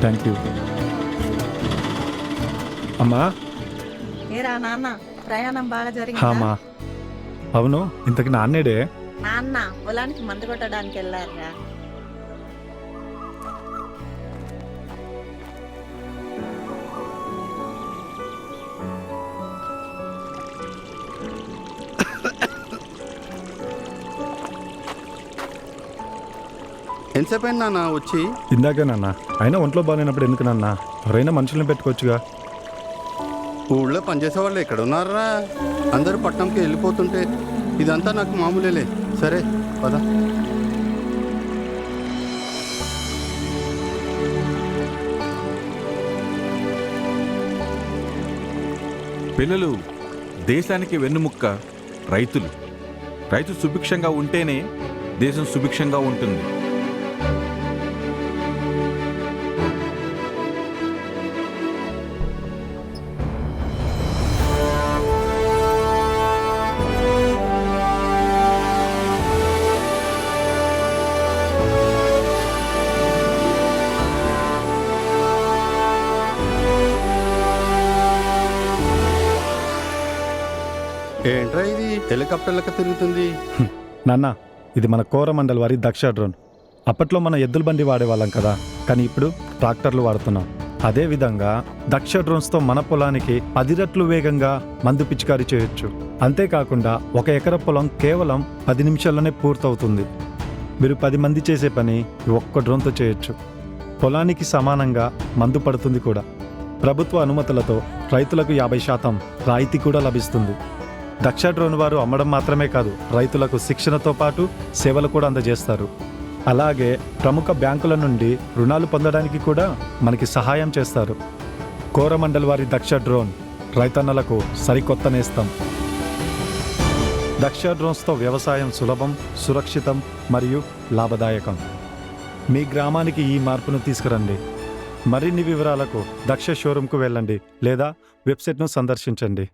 Thank you అమ్మా? ఏరా నాన్న ప్రయాణం బాగా జరిగిందా? అమ్మా. అవును ఇంతకి నాన్నేడే? నాన్న పొలానికి మందు కొట్టడానికి వెళ్ళారా ఎంతసేపు అయింది నాన్న వచ్చి. ఇందాకే నాన్న అయినా ఒంట్లో బాగాలేనప్పుడు ఎందుకు నాన్న? ఎవరైనా మనుషుల్ని పెట్టుకోవచ్చుగా. ఊళ్ళో పనిచేసే వాళ్ళు ఎక్కడ ఉన్నారా అందరూ పట్టణంకి వెళ్ళిపోతుంటే ఇదంతా నాకు మామూలేలే. సరే పద. పిల్లలు దేశానికి వెన్నుముక్క రైతులు. రైతు సుభిక్షంగా ఉంటేనే దేశం సుభిక్షంగా ఉంటుంది. ఏంట్రా ఇది? హెలికాప్టర్ లెక్క తిరుగుతుంది నాన్న ఇది మన కోరమండల్ వారి దక్ష డ్రోన్. అప్పట్లో మన ఎద్దుల బండి వాడేవాళ్ళం కదా కానీ ఇప్పుడు ట్రాక్టర్లు వాడుతున్నాం. అదే విధంగా దక్ష డ్రోన్స్తో మన పొలానికి పది రెట్లు వేగంగా మందు పిచికారీ చేయొచ్చు. అంతేకాకుండా ఒక ఎకర పొలం కేవలం పది నిమిషాల్లోనే పూర్తవుతుంది. మీరు పది మంది చేసే పని ఒక్క డ్రోన్తో చేయొచ్చు. పొలానికి సమానంగా మందు పడుతుంది కూడా. ప్రభుత్వ అనుమతులతో రైతులకు యాభై శాతం రాయితీ కూడా లభిస్తుంది. దక్ష డ్రోన్ వారు అమ్మడం మాత్రమే కాదు రైతులకు శిక్షణతో పాటు సేవలు కూడా అందజేస్తారు. అలాగే ప్రముఖ బ్యాంకుల నుండి రుణాలు పొందడానికి కూడా మనకి సహాయం చేస్తారు. కోరమండల్ వారి దక్ష డ్రోన్ రైతన్నలకు సరికొత్త నేస్తం. దక్ష డ్రోన్స్తో వ్యవసాయం సులభం సురక్షితం మరియు లాభదాయకం. మీ గ్రామానికి ఈ మార్పును తీసుకురండి. మరిన్ని వివరాలకు దక్ష షోరూంకు వెళ్ళండి లేదా వెబ్సైట్ను సందర్శించండి.